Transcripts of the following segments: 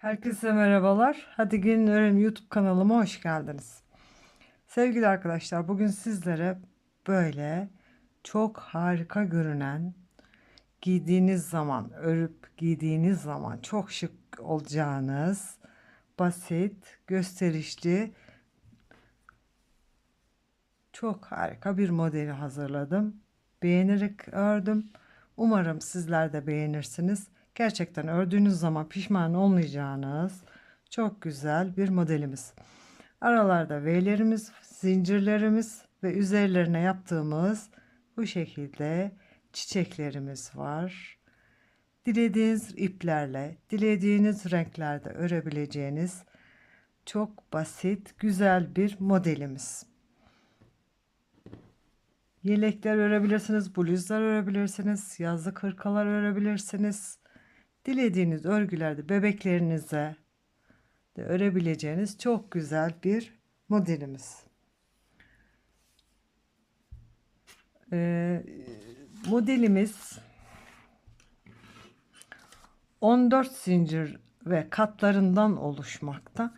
Herkese merhabalar. Hadi gelin öğrenelim YouTube kanalıma hoş geldiniz. Sevgili arkadaşlar bugün sizlere böyle çok harika görünen giydiğiniz zaman örüp giydiğiniz zaman çok şık olacağınız basit gösterişli çok harika bir modeli hazırladım. Beğenerek ördüm. Umarım sizler de beğenirsiniz. Gerçekten ördüğünüz zaman pişman olmayacağınız çok güzel bir modelimiz. Aralarda V'lerimiz, zincirlerimiz ve üzerlerine yaptığımız bu şekilde çiçeklerimiz var. Dilediğiniz iplerle, dilediğiniz renklerde örebileceğiniz çok basit, güzel bir modelimiz. Yelekler örebilirsiniz, bluzlar örebilirsiniz, yazlık hırkalar örebilirsiniz. Dilediğiniz örgülerde bebeklerinize de örebileceğiniz çok güzel bir modelimiz. Ee, modelimiz 14 zincir ve katlarından oluşmakta.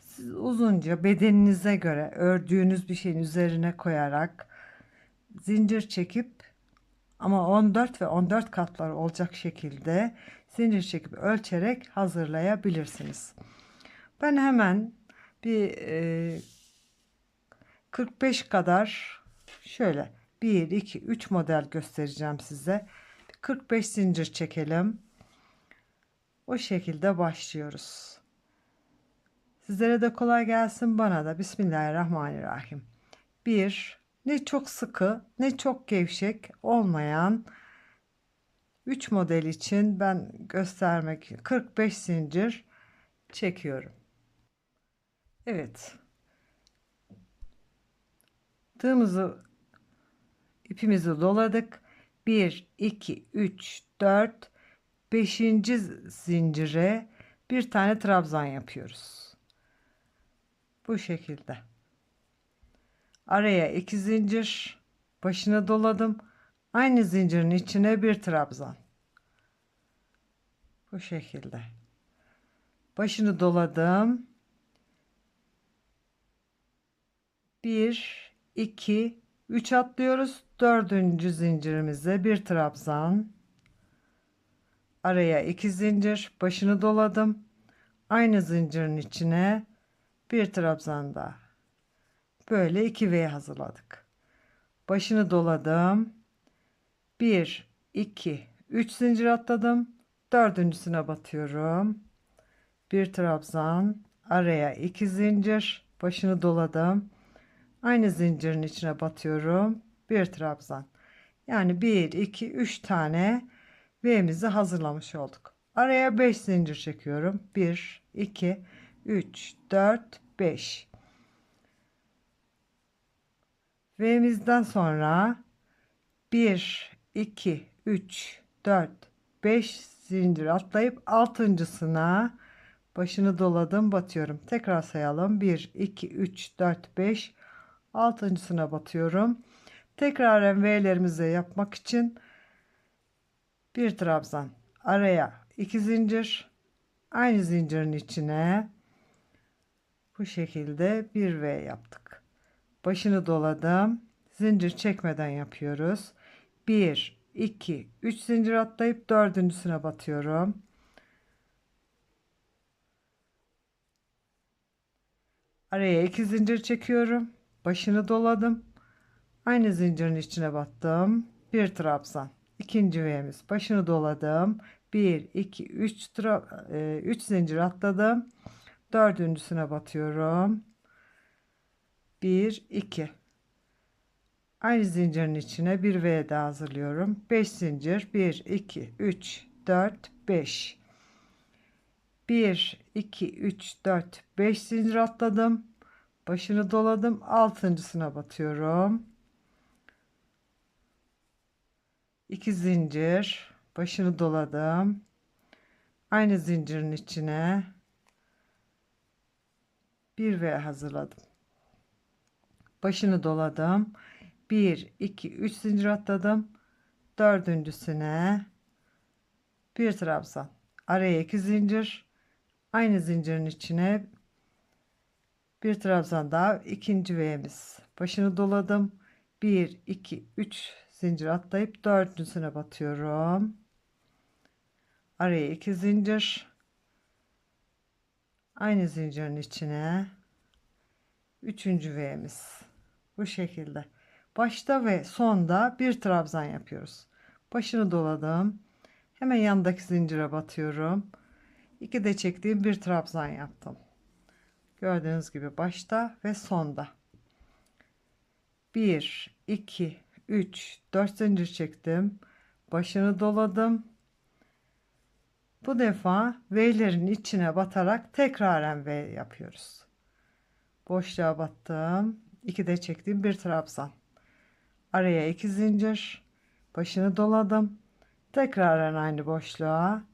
Siz uzunca bedeninize göre ördüğünüz bir şeyin üzerine koyarak zincir çekip ama 14 ve 14 katlar olacak şekilde zincir çekip ölçerek hazırlayabilirsiniz. Ben hemen bir e, 45 kadar şöyle 1 2 3 model göstereceğim size. 45 zincir çekelim. O şekilde başlıyoruz. Sizlere de kolay gelsin bana da. Bismillahirrahmanirrahim. 1 ne çok sıkı ne çok gevşek olmayan 3 model için ben göstermek 45 zincir çekiyorum. Evet. Tığımızı ipimizi doladık. 1 2 3 4 5. zincire bir tane trabzan yapıyoruz. Bu şekilde. Araya iki zincir başına doladım. Aynı zincirin içine bir trabzan. Bu şekilde. Başını doladım. 1 2 3 atlıyoruz. Dördüncü zincirimize bir trabzan. Araya iki zincir, başını doladım. Aynı zincirin içine bir trabzan daha. Böyle iki V hazırladık. Başını doladım. 1 2 3 zincir atladım. Dördüncüsüne batıyorum. Bir trabzan, araya iki zincir, başını doladım. Aynı zincirin içine batıyorum. Bir trabzan. Yani 1 2 3 tane V'mizi hazırlamış olduk. Araya 5 zincir çekiyorum. 1 2 3 4 5 V'mizden sonra 1 2 3 4 5 zincir atlayıp altıncısına başını doladım batıyorum. Tekrar sayalım. 1 2 3 4 5 altıncısına batıyorum. Tekrar V'lerimizi yapmak için bir trabzan araya iki zincir aynı zincirin içine bu şekilde bir V yaptık. Başını doladım. Zincir çekmeden yapıyoruz. 1 2 3 zincir atlayıp dördüncüsüne batıyorum. Araya iki zincir çekiyorum. Başını doladım. Aynı zincirin içine battım. Bir trabzan. İkinci V'miz. Başını doladım. 1 2 3 3 zincir atladım. Dördüncüsüne batıyorum. 1 2 Aynı zincirin içine bir V daha hazırlıyorum. 5 zincir 1 2 3 4 5 1 2 3 4 5 zincir atladım. Başını doladım. Altıncısına batıyorum. 2 zincir başını doladım. Aynı zincirin içine bir V hazırladım. Başını doladım. 1 2 3 zincir atladım. Dördüncüsüne bir trabzan. Araya 2 zincir. Aynı zincirin içine bir trabzan daha ikinci V'miz. Başını doladım. 1, 2, 3 zincir atlayıp dördüncüsüne batıyorum. Araya iki zincir. Aynı zincirin içine üçüncü V'miz. Bu şekilde. Başta ve sonda bir trabzan yapıyoruz. Başını doladım. Hemen yandaki zincire batıyorum. İki de çektiğim bir trabzan yaptım. Gördüğünüz gibi başta ve sonda. 1, 2, 3, 4 zincir çektim. Başını doladım. Bu defa V'lerin içine batarak tekraren V yapıyoruz. Boşluğa battım. 2 de çektim bir trabzan. Araya 2 zincir. Başını doladım. Tekraren aynı boşluğa.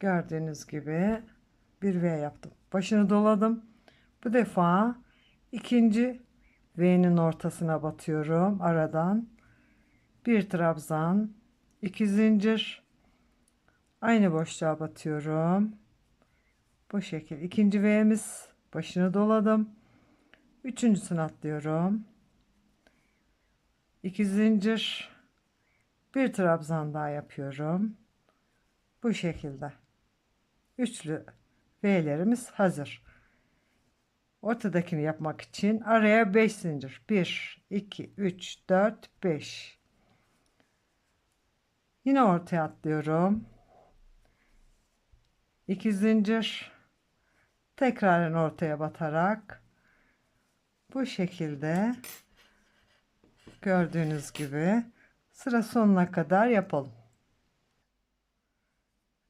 Gördüğünüz gibi bir V yaptım. Başını doladım. Bu defa ikinci V'nin ortasına batıyorum aradan. Bir trabzan, iki zincir. Aynı boşluğa batıyorum. Bu şekil. İkinci V'miz başını doladım. Üçüncüsünü atlıyorum. İki zincir. Bir trabzan daha yapıyorum. Bu şekilde. Üçlü V'lerimiz hazır. Ortadakini yapmak için araya 5 zincir. 1, 2, 3, 4, 5. Yine ortaya atlıyorum. 2 zincir. Tekraren ortaya batarak bu şekilde gördüğünüz gibi sıra sonuna kadar yapalım.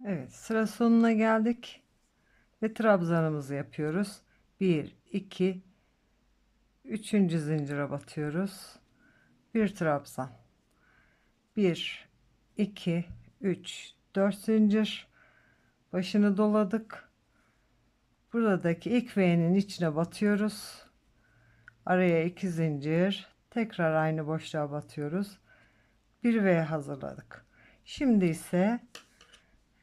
Evet sıra sonuna geldik ve trabzanımızı yapıyoruz. 1 2 3. zincire batıyoruz. Bir trabzan. 1 2 3 4 zincir. Başını doladık. Buradaki ilk V'nin içine batıyoruz. Araya 2 zincir. Tekrar aynı boşluğa batıyoruz. Bir V hazırladık. Şimdi ise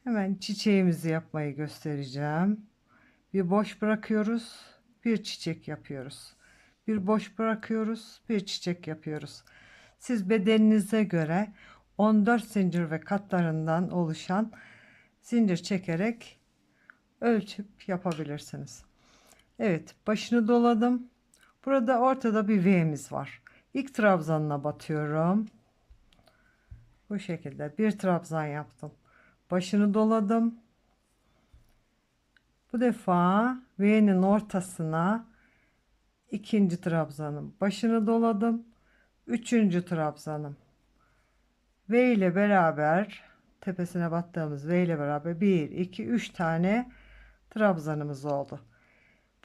hemen çiçeğimizi yapmayı göstereceğim. Bir boş bırakıyoruz. Bir çiçek yapıyoruz. Bir boş bırakıyoruz. Bir çiçek yapıyoruz. Siz bedeninize göre 14 zincir ve katlarından oluşan zincir çekerek ölçüp yapabilirsiniz. Evet başını doladım. Burada ortada bir V'miz var. İlk trabzanına batıyorum. Bu şekilde bir trabzan yaptım. Başını doladım. Bu defa V'nin ortasına ikinci trabzanım. Başını doladım. Üçüncü trabzanım. V ile beraber tepesine battığımız V ile beraber 1, 2, 3 tane trabzanımız oldu.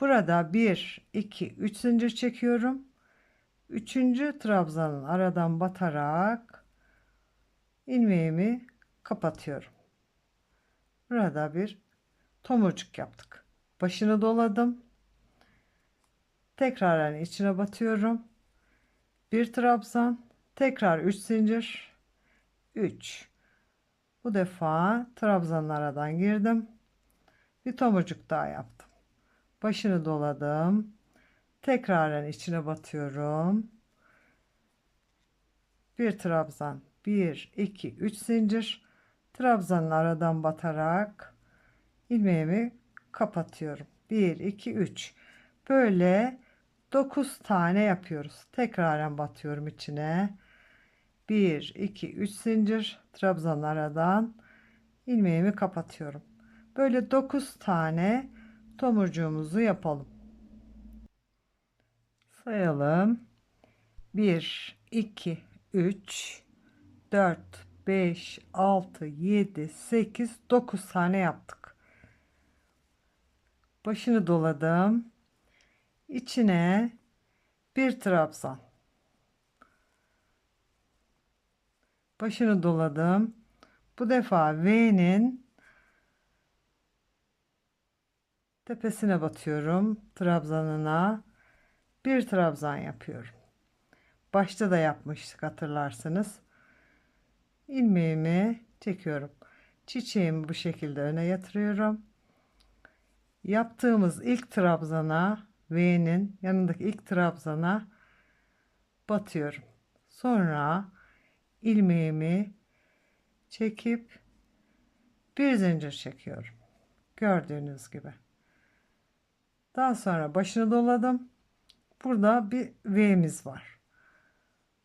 Burada 1, 2, 3 zincir çekiyorum. Üçüncü trabzanın aradan batarak ilmeğimi kapatıyorum. Burada bir tomurcuk yaptık. Başını doladım. Tekrar yani içine batıyorum. Bir trabzan, tekrar 3 zincir. 3. Bu defa trabzanın aradan girdim. Bir tomurcuk daha yaptım. Başını doladım. Tekrar içine batıyorum. Bir trabzan, 1 2 3 zincir. Trabzanın aradan batarak ilmeğimi kapatıyorum. 1 2 3 böyle 9 tane yapıyoruz. Tekraren batıyorum içine. 1 2 3 zincir trabzan aradan ilmeğimi kapatıyorum. Böyle 9 tane tomurcuğumuzu yapalım. Sayalım. 1 2 3 4 5 6 7 8 9 tane yaptık başını doladım. İçine bir trabzan. Başını doladım. Bu defa V'nin tepesine batıyorum. Trabzanına bir trabzan yapıyorum. Başta da yapmıştık hatırlarsınız. İlmeğimi çekiyorum. Çiçeğimi bu şekilde öne yatırıyorum yaptığımız ilk trabzana V'nin yanındaki ilk trabzana batıyorum. Sonra ilmeğimi çekip bir zincir çekiyorum. Gördüğünüz gibi. Daha sonra başını doladım. Burada bir V'miz var.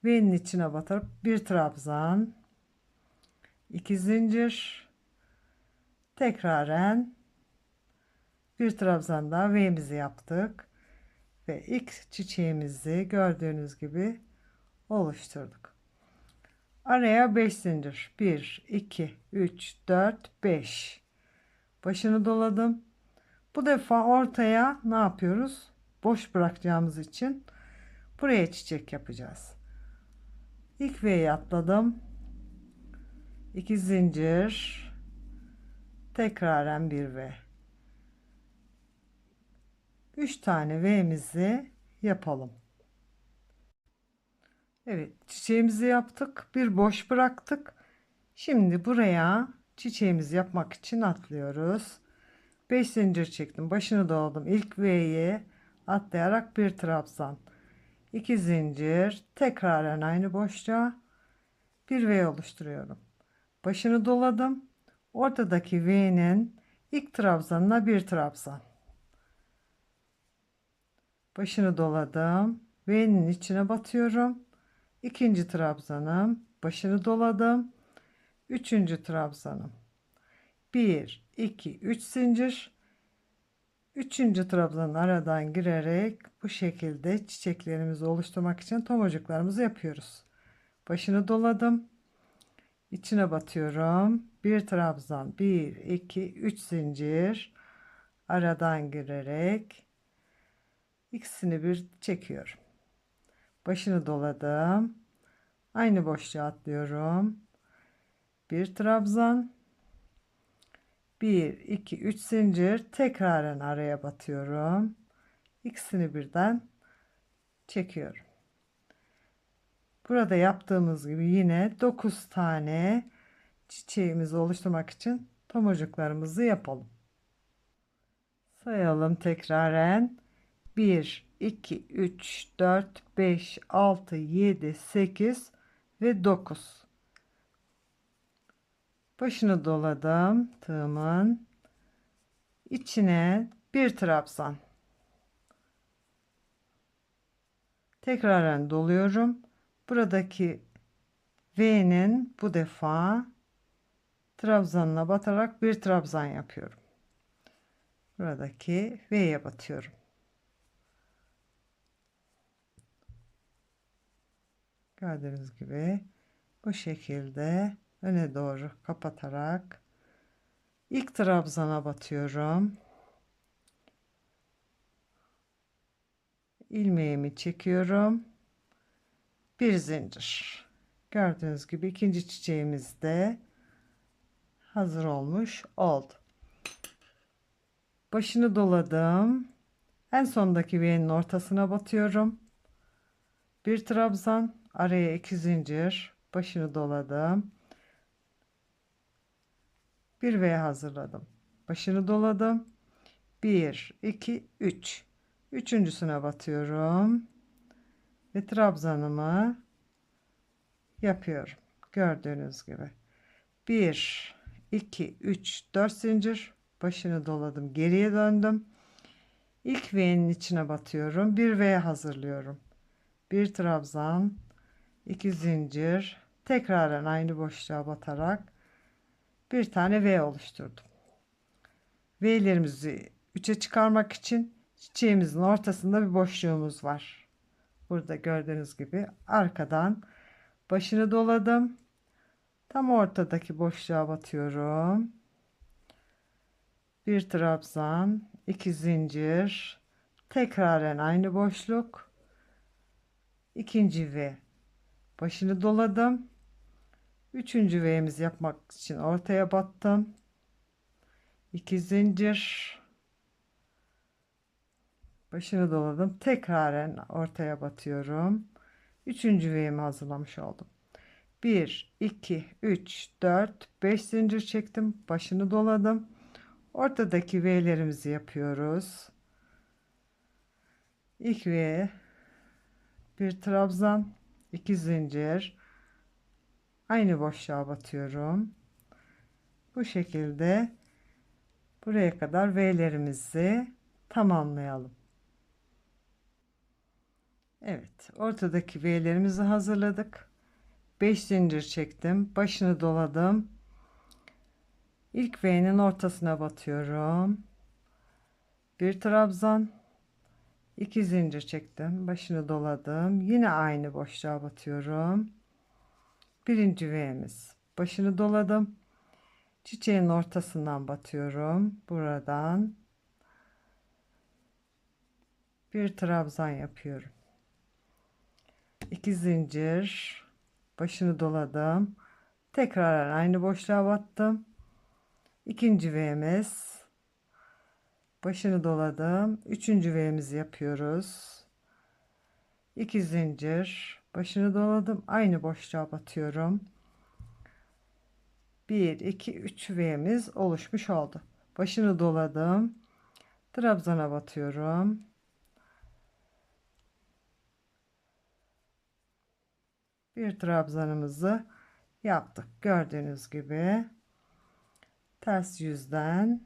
V'nin içine batırıp bir trabzan, iki zincir, tekraren bir trabzan daha V'mizi yaptık ve ilk çiçeğimizi gördüğünüz gibi oluşturduk. Araya 5 zincir. 1, 2, 3, 4, 5. Başını doladım. Bu defa ortaya ne yapıyoruz? Boş bırakacağımız için buraya çiçek yapacağız. İlk V'yi atladım. 2 zincir. Tekraren bir V. 3 tane V'mizi yapalım. Evet çiçeğimizi yaptık. Bir boş bıraktık. Şimdi buraya çiçeğimizi yapmak için atlıyoruz. 5 zincir çektim. Başını doladım. İlk V'ye atlayarak bir trabzan. 2 zincir. Tekraren aynı boşluğa bir V oluşturuyorum. Başını doladım. Ortadaki V'nin ilk trabzanına bir trabzan. Başını doladım. V'nin içine batıyorum. İkinci trabzanım. Başını doladım. Üçüncü trabzanım. 1, 2, 3 zincir. Üçüncü trabzanın aradan girerek bu şekilde çiçeklerimizi oluşturmak için tomurcuklarımızı yapıyoruz. Başını doladım. İçine batıyorum. Bir trabzan, 1, 2, 3 zincir. Aradan girerek ikisini bir çekiyorum. Başını doladım. Aynı boşluğa atlıyorum. Bir trabzan. 1, 2, 3 zincir. Tekraren araya batıyorum. İkisini birden çekiyorum. Burada yaptığımız gibi yine 9 tane çiçeğimizi oluşturmak için tomurcuklarımızı yapalım. Sayalım tekraren. 1, 2, 3, 4, 5, 6, 7, 8 ve 9. Başını doladım tığımın. içine bir trabzan. Tekraren doluyorum. Buradaki V'nin bu defa trabzanına batarak bir trabzan yapıyorum. Buradaki V'ye batıyorum. Gördüğünüz gibi bu şekilde öne doğru kapatarak ilk trabzana batıyorum. ilmeğimi çekiyorum. Bir zincir. Gördüğünüz gibi ikinci çiçeğimiz de hazır olmuş oldu. Başını doladım. En sondaki V'nin ortasına batıyorum. Bir trabzan, araya iki zincir, başını doladım. Bir V hazırladım. Başını doladım. 1 2 3. Üçüncüsüne batıyorum. Ve trabzanımı yapıyorum. Gördüğünüz gibi. 1 2 3 4 zincir başını doladım. Geriye döndüm. İlk V'nin içine batıyorum. Bir V hazırlıyorum. Bir trabzan, iki zincir, tekraren aynı boşluğa batarak bir tane V oluşturdum. V'lerimizi 3'e çıkarmak için çiçeğimizin ortasında bir boşluğumuz var. Burada gördüğünüz gibi arkadan başını doladım. Tam ortadaki boşluğa batıyorum. Bir trabzan, iki zincir, tekraren aynı boşluk. ikinci V. Başını doladım. Üçüncü V'mizi yapmak için ortaya battım. İki zincir. Başını doladım. Tekraren ortaya batıyorum. Üçüncü V'mi hazırlamış oldum. 1, 2, 3, 4, 5 zincir çektim. Başını doladım. Ortadaki V'lerimizi yapıyoruz. İlk V bir trabzan, iki zincir. Aynı boşluğa batıyorum. Bu şekilde buraya kadar V'lerimizi tamamlayalım. Evet, ortadaki V'lerimizi hazırladık. 5 zincir çektim. Başını doladım. İlk V'nin ortasına batıyorum. Bir trabzan. 2 zincir çektim. Başını doladım. Yine aynı boşluğa batıyorum. Birinci V'miz. Başını doladım. Çiçeğin ortasından batıyorum. Buradan bir trabzan yapıyorum. 2 zincir başını doladım. Tekrar aynı boşluğa battım. İkinci V'miz. Başını doladım. Üçüncü V'mizi yapıyoruz. 2 zincir. Başını doladım. Aynı boşluğa batıyorum. 1, 2, 3 V'miz oluşmuş oldu. Başını doladım. Trabzana batıyorum. bir trabzanımızı yaptık. Gördüğünüz gibi ters yüzden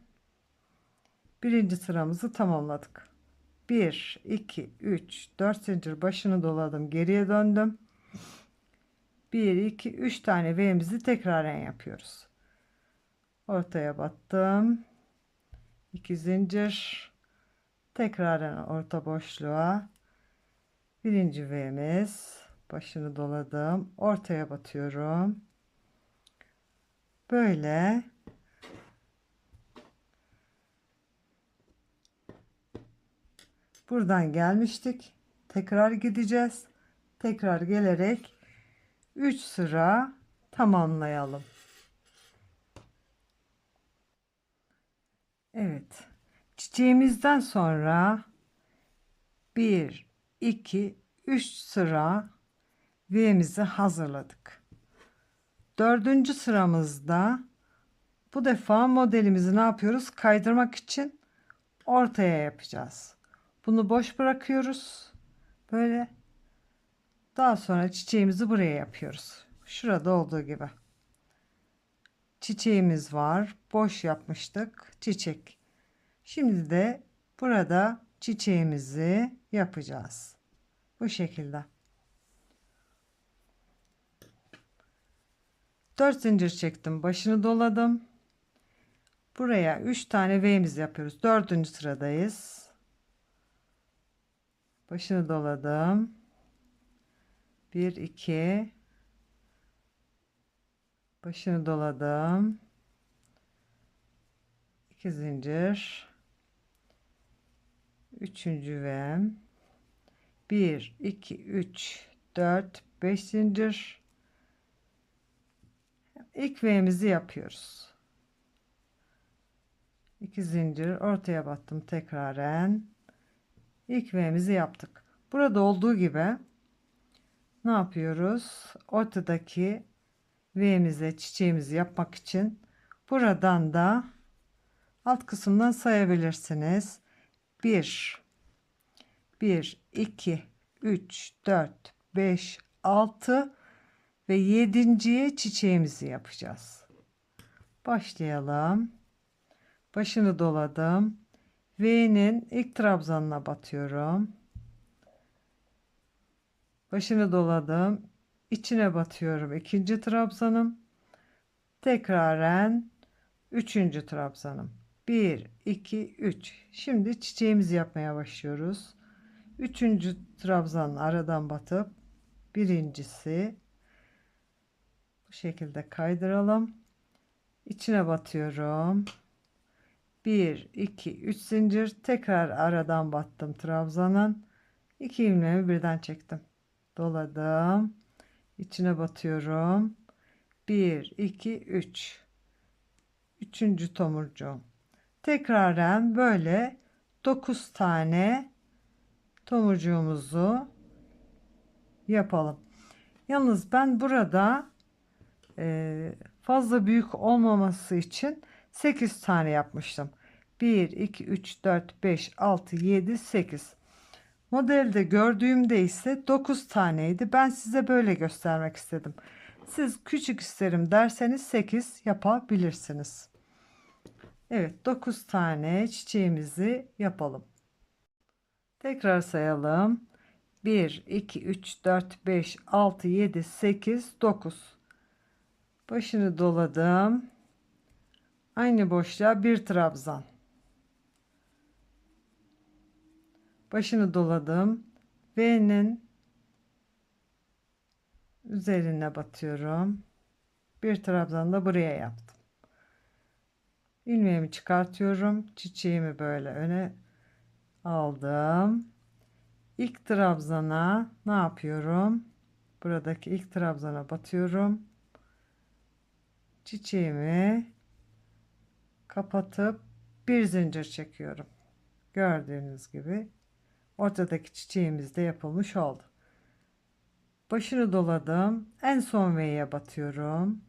birinci sıramızı tamamladık. 1 2 3 4 zincir başını doladım. Geriye döndüm. 1 2 3 tane V'mizi tekraren yapıyoruz. Ortaya battım. 2 zincir tekraren orta boşluğa birinci V'miz başını doladım ortaya batıyorum böyle buradan gelmiştik tekrar gideceğiz tekrar gelerek 3 sıra tamamlayalım Evet çiçeğimizden sonra 1 2 3 sıra V'mizi hazırladık. Dördüncü sıramızda bu defa modelimizi ne yapıyoruz? Kaydırmak için ortaya yapacağız. Bunu boş bırakıyoruz. Böyle. Daha sonra çiçeğimizi buraya yapıyoruz. Şurada olduğu gibi. Çiçeğimiz var. Boş yapmıştık. Çiçek. Şimdi de burada çiçeğimizi yapacağız. Bu şekilde. 4 zincir çektim başını doladım buraya 3 tane V'miz yapıyoruz 4. sıradayız başını doladım 1 2 başını doladım 2 zincir 3. V 1 2 3 4 5 zincir ilk V'mizi yapıyoruz. 2 zincir ortaya battım tekraren. İlk V'mizi yaptık. Burada olduğu gibi ne yapıyoruz? Ortadaki V'mize çiçeğimizi yapmak için buradan da alt kısımdan sayabilirsiniz. 1 1 2 3 4 5 6 ve yedinciye çiçeğimizi yapacağız. Başlayalım. Başını doladım. V'nin ilk trabzanına batıyorum. Başını doladım. İçine batıyorum. ikinci trabzanım. Tekraren üçüncü trabzanım. 1, 2, 3. Şimdi çiçeğimizi yapmaya başlıyoruz. Üçüncü trabzanın aradan batıp birincisi şekilde kaydıralım. İçine batıyorum. 1 2 3 zincir tekrar aradan battım trabzanın. 2 ilmeğimi birden çektim. Doladım. İçine batıyorum. 1 2 3 Üçüncü tomurcuğum. Tekraren böyle 9 tane tomurcuğumuzu yapalım. Yalnız ben burada fazla büyük olmaması için 8 tane yapmıştım. 1, 2, 3, 4, 5, 6, 7, 8. Modelde gördüğümde ise 9 taneydi. Ben size böyle göstermek istedim. Siz küçük isterim derseniz 8 yapabilirsiniz. Evet 9 tane çiçeğimizi yapalım. Tekrar sayalım. 1, 2, 3, 4, 5, 6, 7, 8, 9. Başını doladım. Aynı boşluğa bir trabzan. Başını doladım. V'nin üzerine batıyorum. Bir trabzan da buraya yaptım. İlmeğimi çıkartıyorum. Çiçeğimi böyle öne aldım. İlk trabzana ne yapıyorum? Buradaki ilk trabzana batıyorum. Çiçeğimi kapatıp bir zincir çekiyorum. Gördüğünüz gibi ortadaki çiçeğimiz de yapılmış oldu. Başını doladım. En son V'ye batıyorum.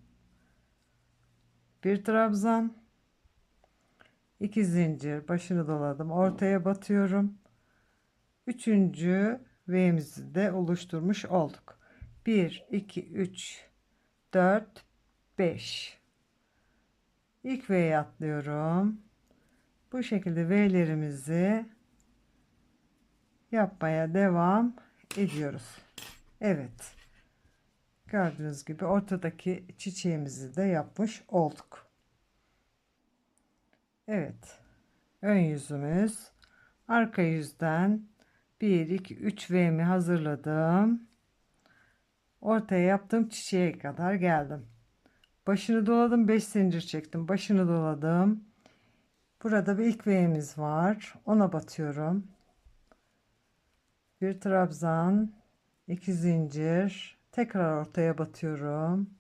Bir trabzan. iki zincir başını doladım. Ortaya batıyorum. Üçüncü V'mizi de oluşturmuş olduk. 1, 2, 3, 4, 5. İlk V'ye atlıyorum. Bu şekilde V'lerimizi yapmaya devam ediyoruz. Evet. Gördüğünüz gibi ortadaki çiçeğimizi de yapmış olduk. Evet. Ön yüzümüz. Arka yüzden 1, 2, 3 V'mi hazırladım. Ortaya yaptığım çiçeğe kadar geldim. Başını doladım 5 zincir çektim. Başını doladım. Burada bir ilk V'miz var. Ona batıyorum. Bir trabzan, iki zincir, tekrar ortaya batıyorum.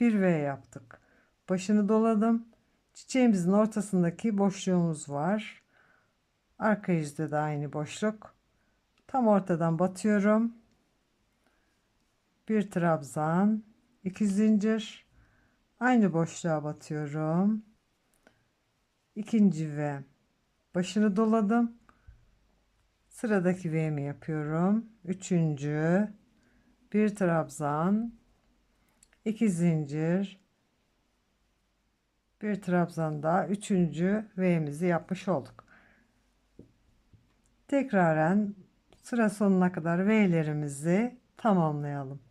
Bir V yaptık. Başını doladım. Çiçeğimizin ortasındaki boşluğumuz var. Arka yüzde de aynı boşluk. Tam ortadan batıyorum. Bir trabzan, iki zincir, aynı boşluğa batıyorum. İkinci V. Başını doladım. Sıradaki V'mi yapıyorum. Üçüncü, bir trabzan, iki zincir, bir trabzan daha. Üçüncü V'mizi yapmış olduk. Tekraren sıra sonuna kadar V'lerimizi tamamlayalım.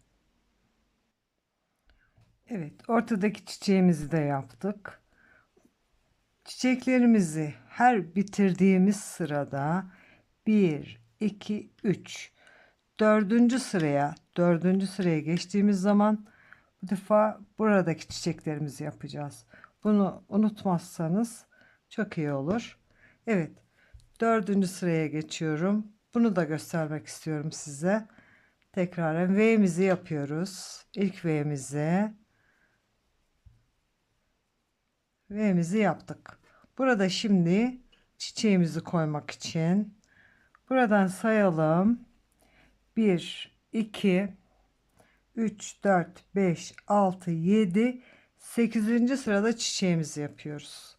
Evet, ortadaki çiçeğimizi de yaptık. Çiçeklerimizi her bitirdiğimiz sırada 1, 2, 3, dördüncü sıraya, dördüncü sıraya geçtiğimiz zaman bu defa buradaki çiçeklerimizi yapacağız. Bunu unutmazsanız çok iyi olur. Evet, dördüncü sıraya geçiyorum. Bunu da göstermek istiyorum size. Tekraren V'mizi yapıyoruz. İlk V'mizi V'mizi yaptık. Burada şimdi çiçeğimizi koymak için buradan sayalım. 1, 2, 3, 4, 5, 6, 7, 8. sırada çiçeğimizi yapıyoruz.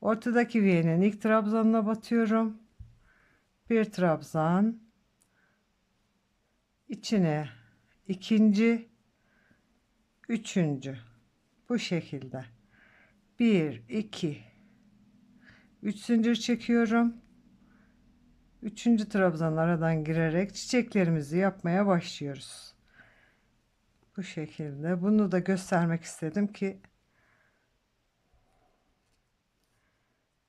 Ortadaki V'nin ilk trabzanına batıyorum. Bir trabzan. içine ikinci, üçüncü. Bu şekilde. 1 2 3 zincir çekiyorum. Üçüncü trabzan aradan girerek çiçeklerimizi yapmaya başlıyoruz. Bu şekilde. Bunu da göstermek istedim ki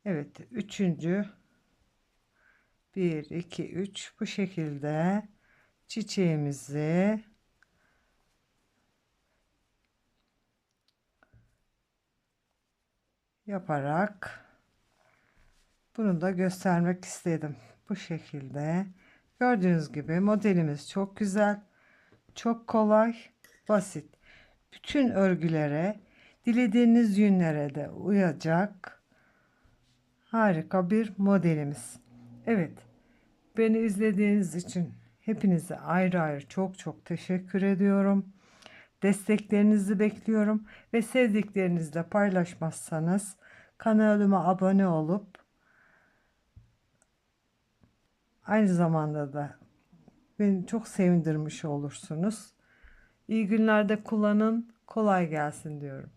Evet, üçüncü 1 2 3 bu şekilde çiçeğimizi yaparak bunu da göstermek istedim. Bu şekilde gördüğünüz gibi modelimiz çok güzel, çok kolay, basit. Bütün örgülere, dilediğiniz yünlere de uyacak harika bir modelimiz. Evet, beni izlediğiniz için hepinize ayrı ayrı çok çok teşekkür ediyorum. Desteklerinizi bekliyorum ve sevdiklerinizle paylaşmazsanız kanalıma abone olup aynı zamanda da beni çok sevindirmiş olursunuz. İyi günlerde kullanın. Kolay gelsin diyorum.